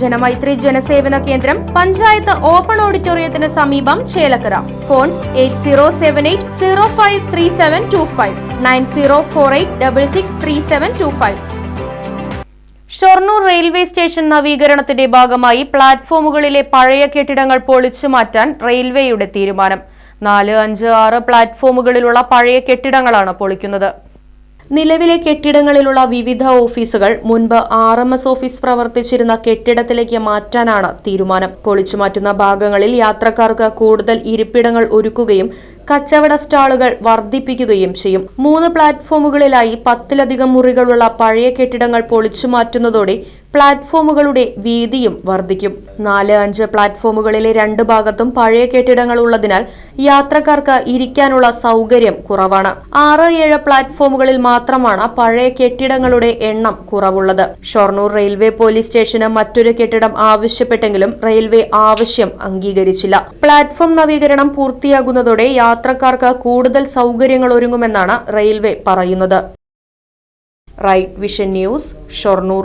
ജനമൈത്രി ജനസേവന കേന്ദ്രം പഞ്ചായത്ത് ഓപ്പൺ ഓഡിറ്റോറിയത്തിന് സമീപം Chelakkara. Phone eight zero seven eight zero five three seven two five nine zero four eight double six three seven two five. Shoranur railway station നവീകരണത്തിന്റെ ഭാഗമായി പ്ലാറ്റ്ഫോമുകളിലെ പഴയ കെട്ടിടങ്ങൾ പൊളിച്ചു മാറ്റാൻ റെയിൽവേയുടെ തീരുമാനം. നാല് അഞ്ച് ആറ് പ്ലാറ്റ്ഫോമുകളിലുള്ള പഴയ കെട്ടിടങ്ങളാണ് പൊളിക്കുന്നത്. നിലവിലെ കെട്ടിടങ്ങളിലുള്ള വിവിധ ഓഫീസുകൾ മുൻപ് ആർ എം എസ് ഓഫീസ് പ്രവർത്തിച്ചിരുന്ന കെട്ടിടത്തിലേക്ക് മാറ്റാനാണ് തീരുമാനം. പൊളിച്ചു മാറ്റുന്ന ഭാഗങ്ങളിൽ യാത്രക്കാർക്ക് കൂടുതൽ ഇരിപ്പിടങ്ങൾ ഒരുക്കുകയും കച്ചവട സ്റ്റാളുകൾ വർദ്ധിപ്പിക്കുകയും ചെയ്യും. മൂന്ന് പ്ലാറ്റ്ഫോമുകളിലായി പത്തിലധികം മുറികളുള്ള പഴയ കെട്ടിടങ്ങൾ പൊളിച്ചു മാറ്റുന്നതോടെ പ്ലാറ്റ്ഫോമുകളുടെ വീതിയും വർദ്ധിക്കും. നാല് അഞ്ച് പ്ലാറ്റ്ഫോമുകളിലെ രണ്ട് ഭാഗത്തും പഴയ കെട്ടിടങ്ങൾ ഉള്ളതിനാൽ യാത്രക്കാർക്ക് ഇരിക്കാനുള്ള സൗകര്യം കുറവാണ്. ആറ് ഏഴ് പ്ലാറ്റ്ഫോമുകളിൽ മാത്രമാണ് പഴയ കെട്ടിടങ്ങളുടെ എണ്ണം കുറവുള്ളത്. ഷൊർണൂർ റെയിൽവേ പോലീസ് സ്റ്റേഷന് മറ്റൊരു കെട്ടിടം ആവശ്യപ്പെട്ടെങ്കിലും റെയിൽവേ ആവശ്യം അംഗീകരിച്ചില്ല. പ്ലാറ്റ്ഫോം നവീകരണം പൂർത്തിയാകുന്നതോടെ യാത്രക്കാർക്ക് കൂടുതൽ സൗകര്യങ്ങൾ ഒരുങ്ങുമെന്നാണ് റെയിൽവേ പറയുന്നത്. Right vision news Shoranur.